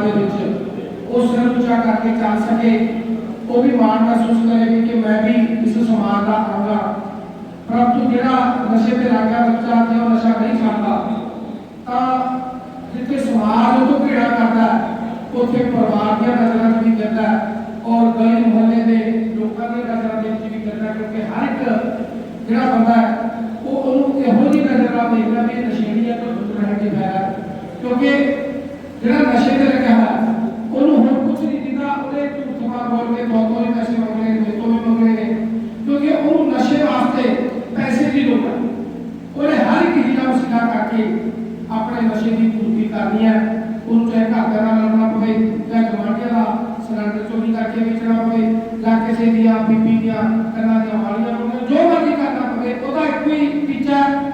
ਸਮਾਜ ਦੇ ਵਿੱਚ। ਉਹ ਸਿਰ ਉੱਚਾ ਕਰਕੇ ਚੱਲ ਸਕੇ। ਉਹ ਵੀ ਮਾਣ ਮਹਿਸੂਸ ਕਰੇ ਕਿ ਮੈਂ ਵੀ ਇਸ ਸਮਾਜ ਦਾ ਅੰਗ ਹਾਂ। ਪਰੰਤੂ ਜਿਹੜਾ ਨਸ਼ੇ ਤੇ ਲੱਗ ਬੱਚਾ ਤੇ ਉਹ ਨਸ਼ਾ ਨਹੀਂ ਛੱਡਦਾ, ਤਾਂ ਜਿੱਥੇ ਸਮਾਜ ਉਹ ਤੋਂ ਘੇਰਾ ਕਰਦਾ ਉੱਥੇ ਪਰਿਵਾਰ ਦੀਆਂ ਨਜ਼ਰਾਂ ਚਾਹੇ ਘਰ ਦਾ ਨਾਲ ਲੜਨਾ ਪਵੇ ਚਾਹੇ ਗਵਾਂਢੀਆਂ ਦਾ ਸਿਲੰਡਰ ਚੋਰੀ ਕਰਕੇ ਵੇਚਣਾ ਪਵੇ ਜਾਂ ਕਿਸੇ ਦੀਆਂ ਬੀਬੀ ਦੀਆਂ ਕੰਨਾਂ ਦੀਆਂ ਵਾਲੀਆਂ ਨੂੰ ਜੋ ਮਰਜ਼ੀ ਕਰਨਾ ਪਵੇ ਉਹਦਾ ਇੱਕੋ ਹੀ ਟੀਚਾ ਹੈ,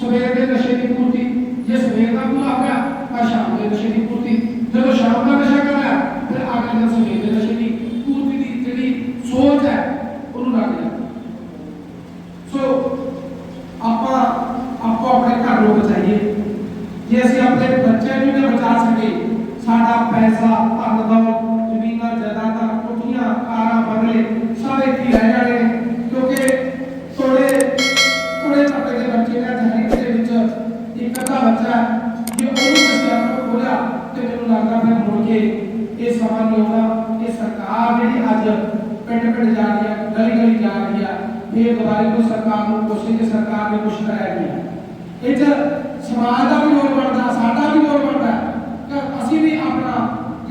ਸਵੇਰ ਦੇ ਨਸ਼ੇ ਦੀ ਪੂਰਤੀ ਜੇ ਸਵੇਰ ਦਾ ਪੂਰਾ ਹੋ ਗਿਆ ਤਾਂ ਸ਼ਾਮ ਦੇ ਨਸ਼ੇ ਦੀ ਪੂਰਤੀ ਜਦੋਂ ਸ਼ਾਮ ਦਾ ਨਸ਼ਾ ਕਰ ਲਿਆ ਫਿਰ ਅਗਲੇ ਦਿਨ ਸਵੇਰ ਦੇ ਨਸ਼ੇ ਦੀ ਪੂਰਤੀ ਦੀ ਜਿਹੜੀ ਸੋਚ ਹੈ ਉਹਨੂੰ ਲੱਗ ਜਾਂਦਾ ਸੋ ਆਪਾਂ ਆਪੋ ਆਪਣੇ ਘਰ ਨੂੰ ਬਚਾਈਏ ਜੇ ਅਸੀਂ ਆਪਣੇ ਬੱਚਿਆਂ ਨੂੰ ਵੀ ਬਚਾ ਸਕੇ ਸਾਡਾ ਪੈਸਾ, ਧਨ ਦੌਲਤ ਜ਼ਮੀਨਾਂ, ਜਾਇਦਾਦਾਂ ਕੋਠੀਆਂ ਕਾਰਾਂ, ਬੰਗਲੇ ਸਭ ਇੱਥੇ ਰਹਿ ਜਾਣੇ ਕਿਉਂਕਿ ਥੋੜੇ ਥੋੜੇ ਤਬਕੇ ਦੇ ਬੱਚੇ ਨੇ ਜਹਰੀ ਦੇ ਵਿੱਚ ਇੱਕ ਅੱਧਾ ਬੱਚਾ ਜੇ ਉਹਨੂੰ ਕਿਸੇ ਖੋਲਿਆ ਤੇ ਮੈਨੂੰ ਲੱਗਦਾ ਫਿਰ ਮੁੜ ਕੇ ਇਹ ਸਮਾਂ ਨਹੀਂ ਆਉਣਾ ਇਹ ਸਰਕਾਰ ਜਿਹੜੀ ਅੱਜ ਪਿੰਡ ਪਿੰਡ ਜਾ ਰਹੀ ਹੈ ਗਲੀ ਗਲੀ ਜਾ ਰਹੀ ਹੈ ਇਹ ਦੁਬਾਰੇ ਤੋਂ ਸਰਕਾਰ ਨੂੰ ਕੋਸ਼ਿਸ਼ ਸਰਕਾਰ ਨੇ ਕੁਛ ਕਰਾਇਆ ਨਹੀਂ ਇਹ 'ਚ ਸਮਾਜ ਦਾ ਵੀ ਰੋਲ ਬਣਦਾ, ਸਾਡਾ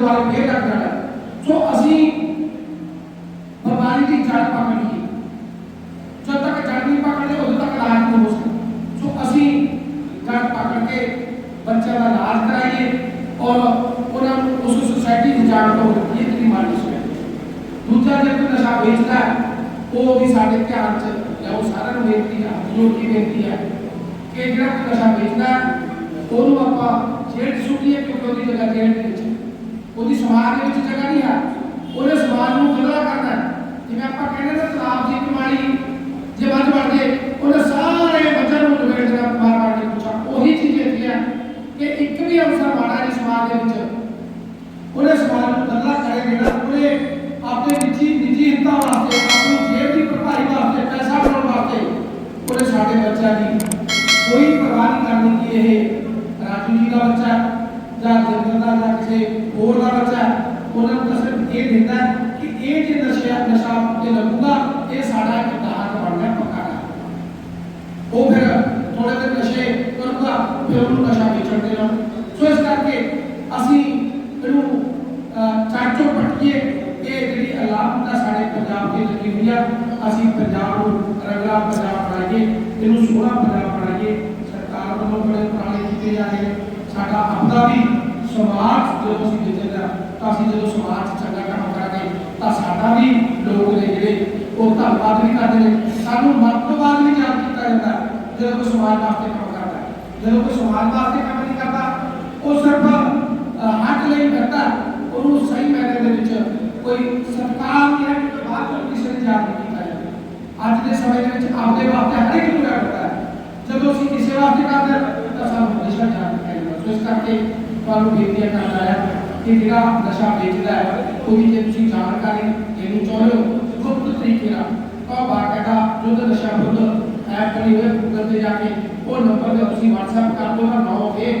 ਛੱਡ ਸਕਦਾ ਉਹਨੇ ਦੁਬਾਰੇ ਫੇਰ ਲੱਗ ਜਾਣਾ ਸੋ ਅਸੀਂ ਬਿਮਾਰੀ ਦੀ ਜੜ ਪਕੜ ਲਈਏ ਜਦ ਤੱਕ ਜੜ ਨਹੀਂ ਪਕੜਦੇ ਉਦੋਂ ਤੱਕ ਇਲਾਜ ਨਹੀਂ ਹੋ ਸਕਦਾ ਸੋ ਅਸੀਂ ਜੜ ਪਕੜ ਕੇ ਬੱਚਿਆਂ ਦਾ ਇਲਾਜ ਕਰਾਈਏ ਔਰ ਉਹਨਾਂ ਨੂੰ ਉਸ ਸੁਸਾਇਟੀ ਦੀ ਜਾਣ ਤੋਂ ਇਹ ਤੇਰੀ ਮਾੜੀ ਸੁਸਾਇਟੀ ਦੂਜਾ ਜੇ ਕੋਈ ਨਸ਼ਾ ਵੇਚਦਾ ਹੈ, ਉਹ ਵੀ ਸਾਡੇ ਧਿਆਨ ਚ ਲਿਆਓ ਸਾਰਿਆਂ ਨੂੰ ਬੇਨਤੀ ਹੈ ਜੋ ਕੀ ਬੇਨਤੀ ਹੈ ਕਿ ਜਿਹੜਾ ਕੋਈ ਨਸ਼ਾ ਵੇਚਦਾ ਹੈ, ਉਹਨੂੰ ਆਪਾਂ ਜੇਲ੍ਹ 'ਚ ਸੁੱਟੀਏ ਕਿਉਂਕਿ ਉਹਦੀ ਜਗ੍ਹਾ ਜੇਲ੍ਹ ਦੇ ਵਿੱਚ ਹੈ। ਉਹਦੀ ਸਮਾਜ ਦੇ ਵਿੱਚ ਜਗ੍ਹਾ ਨਹੀਂ ਹੈ। ਉਹਨੇ ਸਮਾਜ ਨੂੰ ਗਮਰਾਹ ਕਰਨਾ ਹੈ। ਜਿਵੇਂ ਆਪਾਂ ਕਹਿੰਦੇ ਨੇ, ਤਲਾਬ ਦੀ ਕਮਾਣੀ ਜੇ ਵੱਜ ਬਣ ਗਏ ਉਹਨੇ ਸਾਰੇ ਬੱਚਿਆਂ ਨੂੰ ਲਪੇਟਣਾ ਮਾਰ ਮਾਰ ਕੇ ਪੁੱਛਾ ਉਹੀ ਚੀਜ਼ ਇੱਥੇ ਹੈ ਕਿ ਇੱਕ ਵੀ ਅਵਸਰ ਮਾੜਾ ਨਹੀਂ ਸਮਾਜ ਦੇ ਵਿੱਚ। ਉਹਨੇ ਸਮਾਜ ਨੂੰ ਗੱਲਾਂ ਕਰੇ ਜਿਹੜਾ ਉਹਨੇ ਆਪਣੇ ਨਿੱਜੀ ਨਿੱਜੀ ਹਿੱਤਾਂ ਵਾਸਤੇ, ਆਪਣੀ ਜੇਬ ਦੀ ਭਰਪਾਈ ਵਾਸਤੇ, ਪੈਸਾ ਬਣਾਉਣ ਵਾਸਤੇ ਉਹਨੇ ਸਾਡੇ ਬੱਚਿਆਂ ਦੀ ਕੋਈ ਪਰਵਾਹ ਨਹੀਂ ਕਰਨੀ ਕਿ ਇਹ ਰਾਜੂ ਜੀ ਦਾ ਬੱਚਾ ਹੈ ਜਾਂ ਜਿੰਦਰ ਜਾਂ ਕਿਸੇ ਹੋਰ ਦਾ ਬੱਚਾ ਉਹਨਾਂ ਨੂੰ ਸਿਰਫ ਇਹ ਦਿੰਦਾ ਕਿ ਇਹ ਜੇ ਨਸ਼ਾ ਨਸ਼ਾ ਤੇ ਲੱਗੂਗਾ, ਇਹ ਸਾਡਾ ਇੱਕ ਦਾਗ ਪੱਕਾ ਦਾ ਉਹ ਫਿਰ ਥੋੜੇ ਦਿਨ ਨਸ਼ੇ ਕਰੂਗਾ, ਫਿਰ ਉਹਨੂੰ ਨਸ਼ਾ ਵੇਚਣ ਦੇਣਾ ਸੋ ਇਸ ਕਰਕੇ ਅਸੀਂ ਇਹਨੂੰ ਚਾਚੋ ਪਟੀਏ ਇਹ ਜਿਹੜੀ ਅਲਾਮਤਾ ਸਾਡੇ ਪੰਜਾਬ ਦੀ ਲੱਗੀ ਹੋਈ ਆ, ਅਸੀਂ ਪੰਜਾਬ ਨੂੰ ਰੰਗਲਾ ਪੰਜਾਬ ਬਣਾਈਏ, ਇਹਨੂੰ ਸੋਹਣਾ ਪੰਜਾਬ ਬਣਾਈਏ। ਸਰਕਾਰ ਵੱਲੋਂ ਬੜੇ ਉਪਰਾਲੇ ਕੀਤੇ ਜਾ ਰਹੇ ਸਾਡਾ ਆਪਦਾ ਵੀ ਸਮਾਜ ਜਦੋਂ ਅਸੀਂ ਵਿਚਰਦਾ ਤਾਂ ਅਸੀਂ ਜਦੋਂ ਸਮਾਜ ਚੰਗਾ ਕੰਮ ਕਰਾਂਗੇ, ਤਾਂ ਸਾਡਾ ਵੀ ਲੋਕ ਨੇ ਜਿਹੜੇ ਉਹ ਧੰਨਵਾਦ ਵੀ ਕਰਦੇ ਨੇ। ਸਾਨੂੰ ਮਰਤਬਾਦ ਵੀ ਯਾਦ ਕੀਤਾ ਜਾਂਦਾ ਜਦੋਂ ਕੋਈ ਸਮਾਜ ਵਾਸਤੇ ਕੰਮ ਕਰਦਾ। ਜਦੋਂ ਕੋਈ ਸਮਾਜ ਵਾਸਤੇ ਕੰਮ ਨਹੀਂ ਕਰਦਾ, ਉਹ ਸਿਰਫ ਹੱਕ ਲਈ ਕਰਦਾ ਉਹਨੂੰ ਸਹੀ ਮਾਇਨੇ ਦੇ ਵਿੱਚ ਕੋਈ ਸਰਕਾਰ ਦੀ ਹੈ ਕਿ ਬਾਅਦ ਵਿੱਚ ਕਿਸੇ ਨੇ ਯਾਦ ਨਹੀਂ ਕੀਤਾ ਜਾਂਦਾ। ਅੱਜ ਦੇ ਸਮੇਂ ਦੇ ਵਿੱਚ ਆਪਦੇ ਵਾਸਤੇ ਹਰ ਇੱਕ ਨੂੰ ਯਾਦ ਕਰਦਾ ਜਦੋਂ ਅਸੀਂ ਕਿਸੇ ਵਾਸਤੇ ਕਰਦੇ ਤਾਂ ਸਾਨੂੰ ਹਮੇਸ਼ਾ ਯਾਦ ਕੀਤਾ ਜਾਂਦਾ ਸੋ ਇਸ ਕਰਕੇ ਤੁਹਾਨੂੰ ਬੇਨਤੀ ਕਰਦਾ ਹੈ ਕਿ ਜਿਹੜਾ ਨਸ਼ਾ ਵੇਚਦਾ ਹੈ ਉਹਦੀ ਜੇ ਤੁਸੀਂ ਜਾਣਕਾਰੀ ਦੇਣੀ ਚਾਹੁੰਦੇ ਹੋ ਗੁਪਤ ਤਰੀਕੇ ਨਾਲ ਤਾਂ ਬਾਕਾਇਦਾ ਜੁੱਧ ਨਸ਼ਾ ਵਿਰੁੱਧ ਐਪ ਬਣੀ ਹੋਈ ਗੂਗਲ ਤੇ ਜਾ ਕੇ ਉਹ ਨੰਬਰ ਤੇ ਤੁਸੀਂ WhatsApp ਕਰ ਦਿਓ ਨਾ 9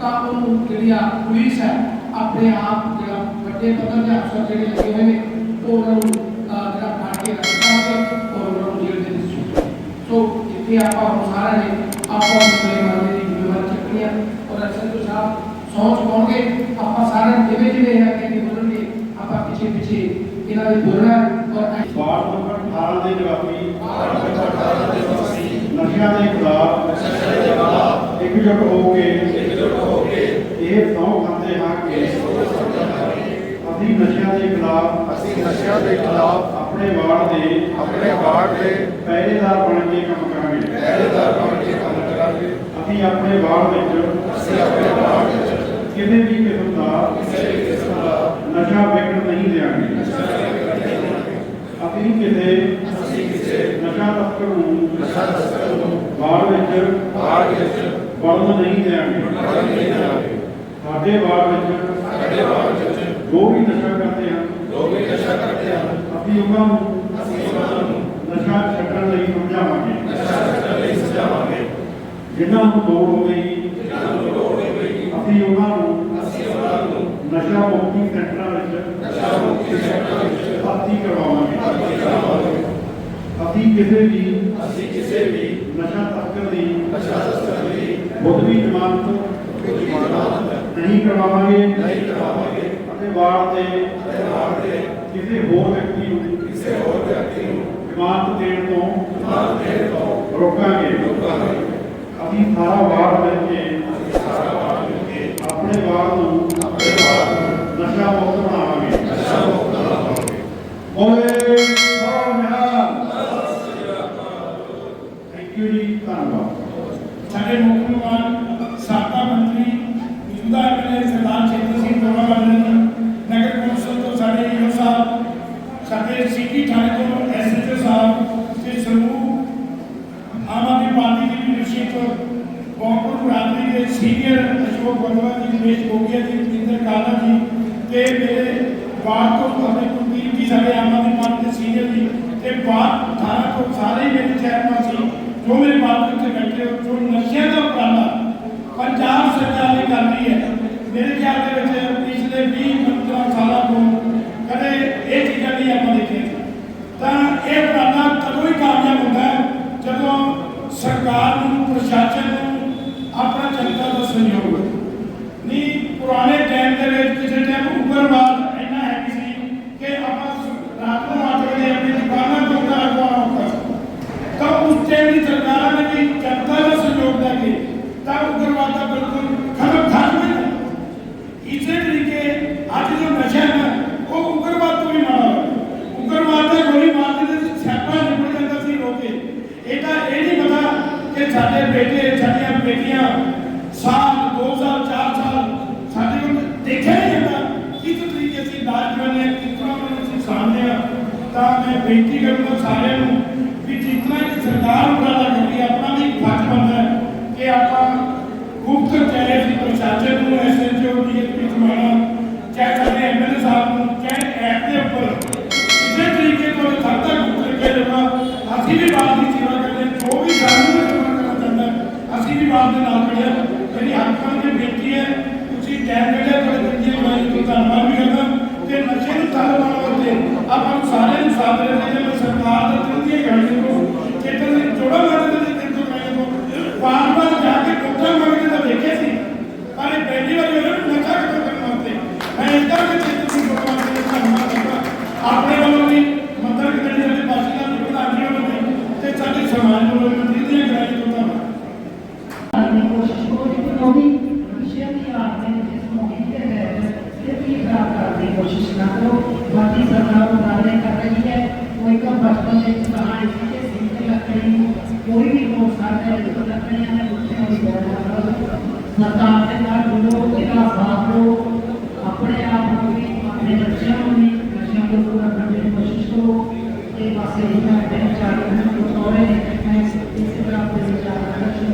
ਤਾਂ ਉਹਨੂੰ ਜਿਹੜੀ ਆ ਪੁਲਿਸ ਹੈ ਆਪਣੇ ਆਪ ਜਿਹੜਾ ਵੱਡੇ ਪੱਧਰ ਦੇ ਅਫਸਰ ਜਿਹੜੇ ਲੱਗੇ ਹੋਏ ਨੇ ਉਹ ਉਹਨਾਂ ਨੂੰ ਅਹ, ਜਿਹੜਾ ਫੜ ਕੇ ਰੱਖਾਂਗੇ ਔਰ ਉਹਨਾਂ ਨੂੰ ਜੇਲ੍ਹ ਦੇ ਵਿੱਚ ਸੁੱਟਾਂਗੇ। ਸੋ ਇੱਥੇ ਆਪਾਂ ਹੁਣ ਸਾਰਿਆਂ ਨੇ ਆਪੋ ਆਪਣੇ ਮਾਮਲੇ ਦੀ ਜ਼ਿੰਮੇਵਾਰੀ ਚੱਕਣੀ ਹੈ ਔਰ ਅਸਲ ਤੋਂ ਸਾਹਿਬ ਸੌਂਚ ਪਾਉਣਗੇ। ਆਪਾਂ ਸਾਰਿਆਂ ਨੇ ਜਿਵੇਂ ਜਿਵੇਂ ਇਹ ਅੱਗੇ ਬੋਲਣਗੇ ਆਪਾਂ ਪਿੱਛੇ ਪਿੱਛੇ ਇਹਨਾਂ ਦੇ ਬੋਲਣਾ ਹੈ ਔਰ ਵਾਰਡ ਨੰਬਰ 18 ਦੇ ਨਿਵਾਸੀ ਨਸ਼ਿਆਂ ਦੇ ਖਿਲਾਫ ਇਕਜੁੱਟ ਹੋ ਕੇ ਇਹ ਸਹੁੰ ਖਾਂਦੇ ਹਾਂ ਕਿ ਅਸੀਂ ਨਸ਼ਿਆਂ ਦੇ ਖਿਲਾਫ ਅਸੀਂ ਨਸ਼ਿਆਂ ਦੇ ਖਿਲਾਫ ਆਪਣੇ ਵਾਰਡ ਦੇ ਆਪਣੇ ਵਾਰਡ ਦੇ ਪਹਿਰੇਦਾਰ ਬਣ ਕੇ ਕੰਮ ਕਰਾਂਗੇ। ਪਹਿਰੇਦਾਰ ਬਣ ਕੇ ਕੰਮ ਕਰਾਂਗੇ। ਅਸੀਂ ਆਪਣੇ ਵਾਰਡ ਵਿੱਚ ਅਸੀਂ ਆਪਣੇ ਵਾਰਡ ਵਿੱਚ ਕਿਸੇ ਵੀ ਕਿਸਮ ਦਾ ਕਿਸੇ ਵੀ ਕਿਸਮ ਦਾ ਨਸ਼ਾ ਵੇਚਣ ਨਹੀਂ ਦੇਵਾਂਗੇ ਅਸੀਂ ਕਿਸੇ ਅਸੀਂ ਕਿਸੇ ਨਸ਼ਾ ਤਸਕਰ ਨੂੰ ਨਸ਼ਾ ਤਸਕਰ ਨੂੰ ਵਾਰਡ ਵਿੱਚ ਵਾਰਡ ਵਿੱਚ ਵੜਨ ਨਹੀਂ ਦੇਵਾਂਗੇ ਸਾਡੇ ਵਾਰਡ ਵਿੱਚ ਸਾਡੇ ਵਾਰਡ ਵਿੱਚ ਜੋ ਵੀ ਨਸ਼ਾ ਕਰਦੇ ਹਨ ਜੋ ਵੀ ਨਸ਼ਾ ਕਰਦੇ ਹਨ ਅਸੀਂ ਉਹਨਾਂ ਨੂੰ ਅਸੀਂ ਉਹਨਾਂ ਨੂੰ ਨਸ਼ਾ ਛੱਡਣ ਲਈ ਸਮਝਾਵਾਂਗੇ। ਨਸ਼ਾ ਛੱਡਣ ਲਈ ਸਮਝਾਵਾਂਗੇ ਜਿਨ੍ਹਾਂ ਨੂੰ ਲੋੜ ਹੋਵੇਗੀ ਨਸ਼ਾ ਮੁਕਤੀ ਸੈਂਟਰਾਂ ਵਿੱਚ ਨਸ਼ਾ ਮੁਕਤੀ ਸੈਂਟਰ ਵਿੱਚ ਭਰਤੀ ਕਰਵਾਵਾਂਗੇ ਭਰਤੀ ਕਰਾਵਾਂਗੇ ਅਸੀਂ ਕਿਸੇ ਵੀ ਅਸੀਂ ਕਿਸੇ ਵੀ ਨਸ਼ਾ ਤਸਕਰ ਦੀ ਨਸ਼ਾ ਤਸਕਰ ਦੀ ਮੁੱਢਲੀ ਜ਼ਮਾਨਤ ਕੋਈ ਜ਼ਮਾਨਤ ਨਹੀਂ ਕਰਵਾਵਾਂਗੇ ਨਹੀਂ ਕਰਵਾਵਾਂਗੇ ਅਤੇ ਵਾਰਡ ਦੇ ਅਤੇ ਵਾਰਡ ਦੇ ਕਿਸੇ ਹੋਰ ਵਿਅਕਤੀ ਨੂੰ ਕਿਸੇ ਹੋਰ ਵਿਅਕਤੀ ਨੂੰ ਜ਼ਮਾਨਤ ਦੇਣ ਤੋਂ ਜ਼ਮਾਨਤ ਦੇਣ ਤੋਂ ਰੋਕਾਂਗੇ ਰੋਕਾਂਗੇ ਅਸੀਂ ਸਾਰਾ ਵਾਰਡ ਮਿਲ ਕੇ ਆਪਣੇ ਵਾਰਡ ਨੂੰ ਆਪਣੇ ਵਾਰਡ ਨਸ਼ਾ ਮੁਕਤ ਬਣਾਵਾਂਗੇ। ਨਸ਼ਾ ਮੁਕਤ ਬਣਾਵਾਂਗੇ। ਓਏ ਸੋਨਿਆ ਥੈਂਕ ਯੂ ਜੀ ਧੰਨਵਾਦ ਸਾਡੇ ਮੁੱਖ ਮਹਿਮਾਨ ਸਾਬਕਾ ਮੰਤਰੀ ਮੌਜੂਦਾ ਐਮਐਲਏ ਸਰਦਾਰ ਚੇਤਨ ਸਿੰਘ ਦੋਰਾਵਾਲ ਜੀ ਨਗਰ ਕੌਂਸਲ ਤੋਂ ਸਾਡੇ ਈਓ ਸਾਹਿਬ ਸਾਡੇ ਸਿਟੀ ਥਾਣੇ ਤੋਂ ਐਸਐਚਓ ਸਾਹਿਬ ਤੇ ਸਮੂਹ ਆਮ ਆਦਮੀ ਪਾਰਟੀ ਦੀ ਲੀਡਰਸ਼ਿਪ ਗੌਰਪੁਰ ਬਰਾਦਰੀ ਦੇ ਸੀਨੀਅਰ ਅਸ਼ੋਕ ਵਰਮਾ ਜੀ ਰਮੇਸ਼ ਗੋਗਿਆ ਜੀ ਰਵਿੰਦਰ ਕਾਲਾ ਜੀ ਤੇ ਮੇਰੇ ਬਾਤ ਕੁਲਦੀਪ ਜੀ, ਸਾਡੇ ਆਮ ਆਦਮੀ ਪਾਰਟੀ ਦੇ ਸੀਨੀਅਰ ਜੀ। ਤੇ ਬਾਤ ਥਾਣਾ ਤੋਂ ਸਾਰੇ ਮੇਰੇ ਚੇਅਰਮੈਨ ਸੀ, ਜੋ ਮੇਰੇ ਬਾਤ ਵਿੱਚ ਬੈਠੇ ਹੋ, ਜੋ ਨਸ਼ਿਆਂ ਦਾ ਉਪਰਾਲਾ ਪੰਜਾਬ ਸਰਕਾਰ ਨੇ ਕਰ ਰਹੀ ਹੈ। ਮੇਰੇ ਖਿਆਲ ਦੇ ਵਿੱਚ ਪਿਛਲੇ 20 15 ਸਾਲਾਂ ਤੋਂ ਕਦੇ ਇਹ ਚੀਜ਼ਾਂ ਨਹੀਂ ਆਪਾਂ ਦੇਖੀਆਂ। ਤਾਂ ਇਹ ਉਪਰਾਲਾ ਕਦੋਂ ਹੀ ਕਾਮਯਾਬ ਹੁੰਦਾ ਜਦੋਂ ਸਰਕਾਰ ਨੂੰ, ਪ੍ਰਸ਼ਾਸਨ ਨੂੰ ਆਪਣਾ ਜਨਤਾ ਦਾ ਸਹਿਯੋਗ ਹੋਵੇ ਨਹੀਂ ਪੁਰਾਣੇ ਟਾਈਮ ਦੇ ਵਿੱਚ ਕਿਸੇ ਟਾਈਮ ਉਗਰਵਾਦ ਇੰਨਾ ਹੈ ਸੀ ਕਿ ਆਪਾਂ ਸ- ਰਾਤ ਨੂੰ ਅੱਠ ਵਜੇ ਆਪਣੀ ਦੁਕਾਨਾਂ ਤੋਂ ਘਰ ਆਉਣਾ ਹੁੰਦਾ ਸੀ ਤਾਂ ਉਸ ਟਾਈਮ ਦੀ ਸਰਕਾਰਾਂ ਨੇ ਵੀ ਜਨਤਾ ਦਾ ਸਹਿਯੋਗ ਦੇ ਕੇ ਤਾਂ ਉਗਰਵਾਦ ਦਾ ਬਿਲਕੁਲ ਖਤਮ ਖਤਮ ਹੀ ਨਹੀਂ ਇਸੇ ਤਰੀਕੇ ਅੱਜ ਜੋ ਨਸ਼ਾ ਹੈ ਨਾ, ਉਹ ਉਗਰਵਾਦ ਤੋਂ ਵੀ ਮਾੜਾ ਹੈ ਉਗਰਵਾਦ ਦੇ ਗੋਲੀ ਮਾਰਦੇ ਤੇ ਸਿਆਪਾ ਨਿਕਲ ਜਾਂਦਾ ਸੀ ਲੋਕੇ ਇਹ ਤਾਂ ਇਹ ਨਹੀਂ ਪਤਾ ਕਿ ਸਾਡੇ ਬੇਟੇ ਸਾਡੀਆਂ ਬੇਟੀਆਂ ਸਾਲ 2 ਸਾਲ 4 ਸਾਲ ਸਾਡੇ ਕੋਲ ਦੇਖਿਆ ਨਹੀਂ ਜਾਂਦਾ ਕਿਸ ਤਰੀਕੇ ਅਸੀਂ ਇਲਾਜ ਕਰਨੇ ਆ ਕਿਸ ਤਰ੍ਹਾਂ ਉਹਨਾਂ ਨੂੰ ਅਸੀਂ ਸਾਹਮਣੇ ਆ ਤਾਂ ਮੈਂ ਬੇਨਤੀ ਕਰੂੰਗਾ ਸਾਰਿਆਂ ਨੂੰ ਵੀ ਜਿਤਨਾ ਕਿ ਸਰਕਾਰ ਉਪਰਾਲਾ ਕਰਦੀ ਹੈ ਆਪਣਾ ਵੀ ਫਰਜ਼ ਬਣਦਾ ਹੈ ਕਿ ਆਪਾਂ ਗੁਪਤ ਚਾਹੇ ਅਸੀਂ ਪ੍ਰਸ਼ਾਸਨ ਨੂੰ, ਐਸਐਚਓ ਡੀਐਸਪੀ ਸਮਾਣਾ ਚਾਹੇ ਸਾਡੇ ਐਮਐਲਏ ਸਾਹਿਬ ਨੂੰ, ਚਾਹੇ ਐਪ ਦੇ ਉੱਪਰ ਇਸੇ ਤਰੀਕੇ ਤੋਂ ਖਾਤਾ ਗੁਪਤ ਕੇ ਦੇਣਾ ਅਸੀਂ ਵੀ ਬਾਤ ਦੀ ਸੇਵਾ ਕਰਦੇ ਜੋ ਵੀ ਸਾਨੂੰ ਕਰਨਾ ਚਾਹੁੰਦਾ ਅਸੀਂ ਵੀ ਬਾਤ ਦੇ ਨਾਲ ਖੜੇ ਹਾਂ।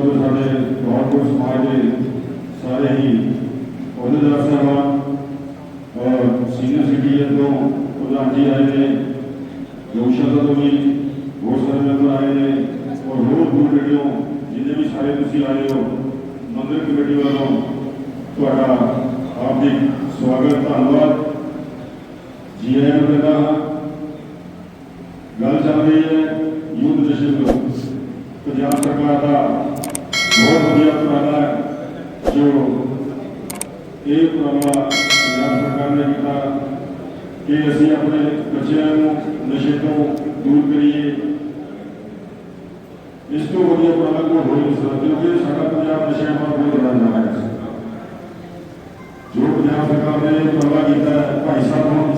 ਜੋ ਸਾਡੇ ਗੌਰਵ ਸਮਾਜ ਦੇ ਸਾਰੇ ਹੀ ਅਹੁਦੇਦਾਰ ਸਾਹਿਬਾਨ ਔਰ ਸੀਨੀਅਰ ਸਿਟੀਜ਼ਨ ਤੋਂ ਉਲਾਂਜੀ ਆਏ ਨੇ ਗਊਸ਼ਾਲਾ ਤੋਂ ਵੀ ਬਹੁਤ ਸਾਰੇ ਮੈਂਬਰ ਆਏ ਨੇ, ਔਰ ਹੋਰ ਦੂਰ ਜਿਹੜਿਓ ਜਿੰਨੇ ਵੀ ਸਾਰੇ ਤੁਸੀਂ ਆਏ ਹੋ, ਮੰਦਰ ਕਮੇਟੀ ਵੱਲੋਂ ਤੁਹਾਡਾ ਹਾਰਦਿਕ ਸਵਾਗਤ, ਧੰਨਵਾਦ। ਜੀ ਆਇਆਂ ਨੂੰ ਕਹਿੰਦਾ ਗੱਲ ਚੱਲ ਰਹੀ ਹੈ ਯੂਥ ਨਸ਼ੇ ਤੋਂ ਪੰਜਾਬ ਸਰਕਾਰ ਦਾ ਹੈ ਜੋ ਇਹ ਉਪਰਾਲਾ ਪੰਜਾਬ ਸਰਕਾਰ ਨੇ ਕੀਤਾ ਕਿ ਅਸੀਂ ਆਪਣੇ ਬੱਚਿਆਂ ਨੂੰ ਨਸ਼ੇ ਤੋਂ ਦੂਰ ਕਰੀਏ ਇਸ ਤੋਂ ਵਧੀਆ ਉਪਰਾਲਾ ਕੋਈ ਹੋ ਹੀ ਨਹੀਂ ਸਕਦਾ ਕਿਉਂਕਿ ਸਾਡਾ ਪੰਜਾਬ ਨਸ਼ਿਆਂ ਨਾਲ ਬਹੁਤ ਬੜਾ ਜਾ ਰਿਹਾ ਹੈ ਜੋ ਪੰਜਾਬ ਸਰਕਾਰ ਨੇ ਉਪਰਾਲਾ ਕੀਤਾ ਹੈ ਭਾਈ ਸਾਹਿਬ ਨੂੰ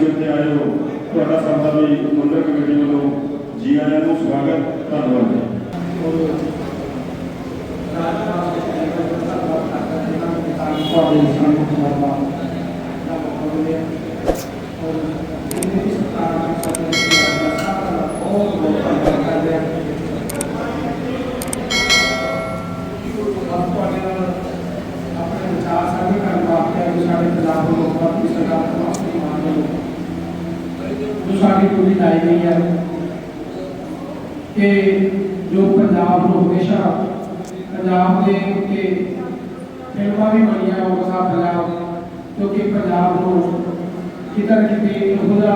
ਵੀ ਸਾਰੇ ਤੁਸੀਂ ਇੱਥੇ ਆਏ ਹੋ ਤੁਹਾਡਾ ਸਭ ਦਾ ਵੀ ਮੰਦਰ ਕਮੇਟੀ ਵੱਲੋਂ ਜੀ ਆਇਆਂ ਨੂੰ ਸਵਾਗਤ ਧੰਨਵਾਦ ਜੀ ਤੁਹਾਡੇ ਸਾਹਮਣੇ ਖਬਰਦਾਰ ਔਰ ਇਹਦੇ ਇਸ ਤਰ੍ਹਾਂ ਦੀ ਸਾਡੇ ਸਾਰਾ ਬਹੁਤ ਬਹੁਤ ਧੰਨਵਾਦ ਕਰਦੇ ਹਾਂ ਆਪ ਤੁਹਾਡੇ ਨਾਲ ਆਪਣੇ ਵਿਚਾਰ ਸਾਂਝੇ ਕਰਨ ਵਾਸਤੇ ਅੱਜ ਸਾਡੇ ਪੰਜਾਬ ਦੇ ਲੋਕਾਂ ਦੀ ਸਰਕਾਰ ਤੋਂ ਵਾਸਤੇ ਮਾਨ ਜੋ ਸਾਡੀ ਪੂਰੀ ਲਾਈ ਗਈ ਹੈ ਕਿ ਜੋ ਪੰਜਾਬ ਨੂੰ ਹਮੇਸ਼ਾ ਪੰਜਾਬ ਦੇ ਉੱਤੇ ਫਿਲਮਾਂ ਵੀ ਬਣੀਆਂ ਉਹ ਸਾਹ ਪੰਜਾਬ ਕਿਉਂਕਿ ਪੰਜਾਬ ਨੂੰ ਕਿਤਾ ਕਿਤੇ ਖੁਦਾ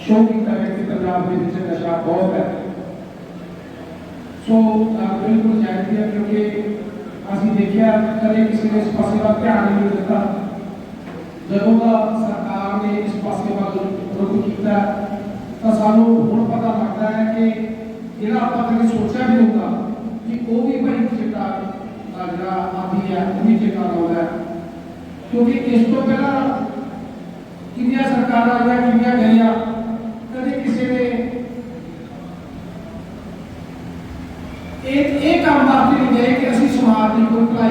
ਸ਼ੋਅ ਕੀਤਾ ਹੈ ਕਿ ਪੰਜਾਬ ਦੇ ਵਿੱਚ ਨਸ਼ਾ ਬਹੁਤ ਹੈ ਸੋ ਆ ਬਿਲਕੁਲ ਜਾਣਦੀ ਹੈ ਕਿਉਂਕਿ ਅਸੀਂ ਦੇਖਿਆ ਕਦੇ ਕਿਸੇ ਨੇ ਇਸ ਪਾਸੇ ਦਾ ਧਿਆਨ ਨਹੀਂ ਦਿੱਤਾ ਜਦੋਂ ਦਾ ਸਰਕਾਰ ਨੇ ਇਸ ਪਾਸੇ ਵੱਲ ਇਸ ਕੀਤਾ ਤਾਂ ਸਾਨੂੰ ਹੁਣ ਪਤਾ ਲੱਗਦਾ ਹੈ ਕਿ ਜਿਹੜਾ ਆਪਾਂ ਕਦੇ ਸੋਚਿਆ ਵੀ ਹੋਊਗਾ ਕਿ ਉਹ ਵੀ ਬੜੀ ਚਿੱਟਾ ਦਾ ਜਿਹੜਾ ਆਦੀ ਹੈ, ਉਹ ਵੀ ਚਿੱਟਾ ਲਾਉਂਦਾ ਕਿਉਂਕਿ ਇਸ ਤੋਂ ਪਹਿਲਾਂ ਕਿੰਨੀਆਂ ਸਰਕਾਰਾਂ ਆਈਆਂ, ਕਿੰਨੀਆਂ ਗਈਆਂ, ਕਦੇ ਕਿਸੇ ਨੇ ਇਹ ਇਹ ਕੰਮ ਵਾਸਤੇ ਨਹੀਂ ਗਏ ਕਿ ਅਸੀਂ ਸਮਾਜ ਦੀ ਕੋਈ ਭਲਾਈ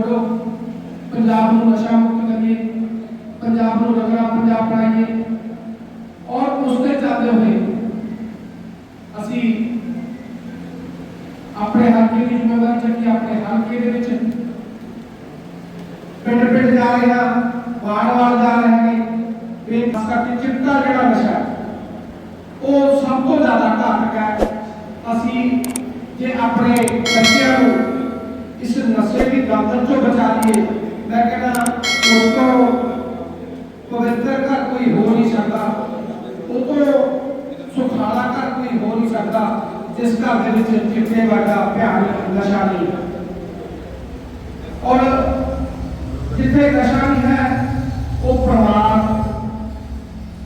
ਪਿੰਡ ਪਿੰਡ ਜਾ ਰਹੇ ਹਾਂ ਵਾਰ ਵਾਰ ਜਾ ਰਹੇ ਹਾਂ ਵੀ ਖਾਸ ਕਰਕੇ ਚਿੱਟਾ ਜਿਹੜਾ ਨਸ਼ਾ ਉਹ ਸਭ ਤੋਂ ਜ਼ਿਆਦਾ ਘਾਤਕ ਹੈ। ਅਸੀਂ ਜੇ ਆਪਣੇ ਬੱਚਿਆਂ ਨੂੰ ਇਸ ਨਸ਼ੇ ਦੀ ਦਲਦਲ ਚੋਂ ਬਚਾ ਲਈਏ, ਮੈਂ ਕਹਿੰਦਾ ਉਸ ਤੋਂ ਪਵਿੱਤਰ ਘਰ ਕੋਈ ਹੋ ਨਹੀਂ ਸਕਦਾ, ਉਹ ਤੋਂ ਸੁਖਾਲਾ ਘਰ ਕੋਈ ਹੋ ਨਹੀਂ ਸਕਦਾ, ਜਿਸ ਘਰ ਦੇ ਵਿੱਚ ਚਿੱਟੇ ਵਰਗਾ ਭਿਆਨਕ ਨਸ਼ਾ ਨਹੀਂ। ਔਰ جتھے کشن ہے، وہ پروار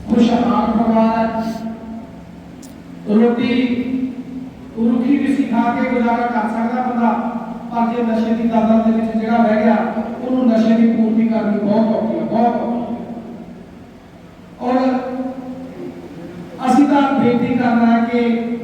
خوشحال پروار روٹی روکھی بھی سکھا کے گزارا کر سکتا بندہ پر جی نشے کی تعداد دے وچ جڑا بہ گیا، انہوں نشے کی پورتی کرنی بہت اوکھی ہے، بہت اوکھی اور اسی کا بےنتی کرنا ہے کہ